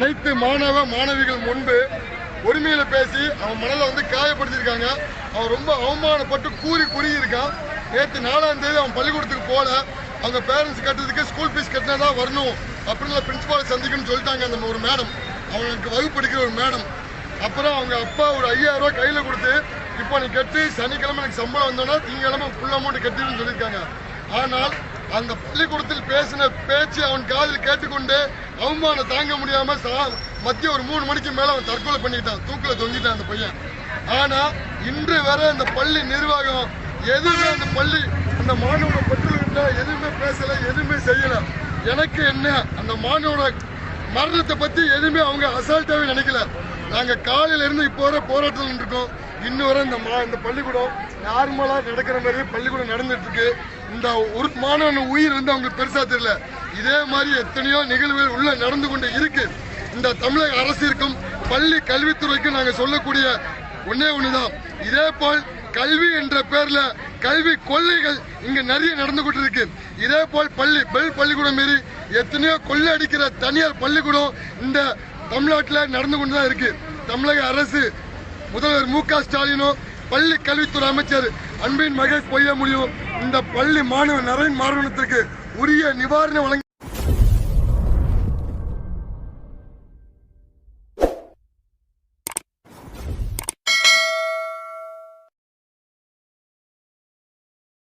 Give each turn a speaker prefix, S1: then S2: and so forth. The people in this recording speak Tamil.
S1: அனைத்து மாணவ மாணவிகள் முன்பு உரிமையில பேசி அவன் மனதை வந்து காயப்படுத்தியிருக்காங்க. அவன் ரொம்ப அவமானப்பட்டு கூறி கூறி இருக்கான் நேற்று நாலாம் தேதி அவன் பள்ளிக்கூடத்துக்கு போல அவங்க பேரண்ட்ஸ் கட்டுறதுக்கு ஸ்கூல் ஃபீஸ் கட்டினா தான் வரணும் அப்படின்னு பிரின்சிபாலை சந்திக்கணும்னு சொல்லிட்டாங்க அந்த ஒரு மேடம் அவனுக்கு வகுப்பெடுக்கிற ஒரு மேடம் அப்புறம் அவங்க அப்பா ஒரு ஐயாயிரம் ரூபாய் கையில் கொடுத்து இப்போ நீ கட்டி சனிக்கிழமை எனக்கு சம்பளம் வந்தோன்னா திங்கக்கிழமை ஃபுல் அமௌண்ட் கட்டிடுன்னு சொல்லியிருக்காங்க. ஆனால் அந்த பள்ளிக்கூடத்தில் பேசின பேச்சு அவன் காதில் கேட்டுக்கொண்டு அவமானம் தாங்க முடியாம சா- ஒரு மூணு மணிக்கு மேல அவன் தற்கொலை பண்ணிக்கிட்டான். தூக்கில தொங்கிட்டான் அந்த பையன். ஆனா இன்று வரை அந்த பள்ளி நிர்வாகம் எதுவுமே அந்த பள்ளி அந்த மாணவனை பெற்றோர்கிட்ட எதுவுமே பேசல எதுவுமே செய்யல. எனக்கு என்ன அந்த மாணவனை மரணத்தை பத்தி எதுவுமே அவங்க அசால்ட்டாவே நினைக்கல. நாங்க காலையில இருந்து இப்போ வரை போராட்டத்தில் இருக்கோம் இன்னும் வரை இந்த மா இந்த பள்ளிக்கூடம் நார்மலா நடக்கிற மாதிரி பள்ளிக்கூடம் நடந்துட்டு இருக்கு. இந்த ஒரு மாணவன் உயிர் வந்து அவங்களுக்கு பெருசா தெரியல. இதே மாதிரி எத்தனையோ நிகழ்வுகள் உள்ள நடந்து கொண்டு இருக்கு. இந்த தமிழக அரசிற்கும் பள்ளி கல்வித்துறைக்கும் நாங்கள் சொல்லக்கூடிய ஒன்னே ஒண்ணுதான். இதே போல் கல்வி என்ற பேர்ல கல்வி கொள்ளைகள் இங்க நிறைய நடந்து கொண்டு இருக்கு இதே போல் பள்ளி பெல் பள்ளிக்கூடம் மாரி எத்தனையோ கொள்ளை அடிக்கிற தனியார் பள்ளிக்கூடம் இந்த தமிழ்நாட்டில் நடந்து கொண்டு தான் இருக்கு. தமிழக அரசு முதல்வர் மு க ஸ்டாலினும் பள்ளி கல்வித்துறை அமைச்சர் அன்பின் மகேஷ் பொய்ய முடியும் இந்த பள்ளி மாணவ நரேன் மாணவனத்திற்கு உரிய நிவாரணம் வழங்கி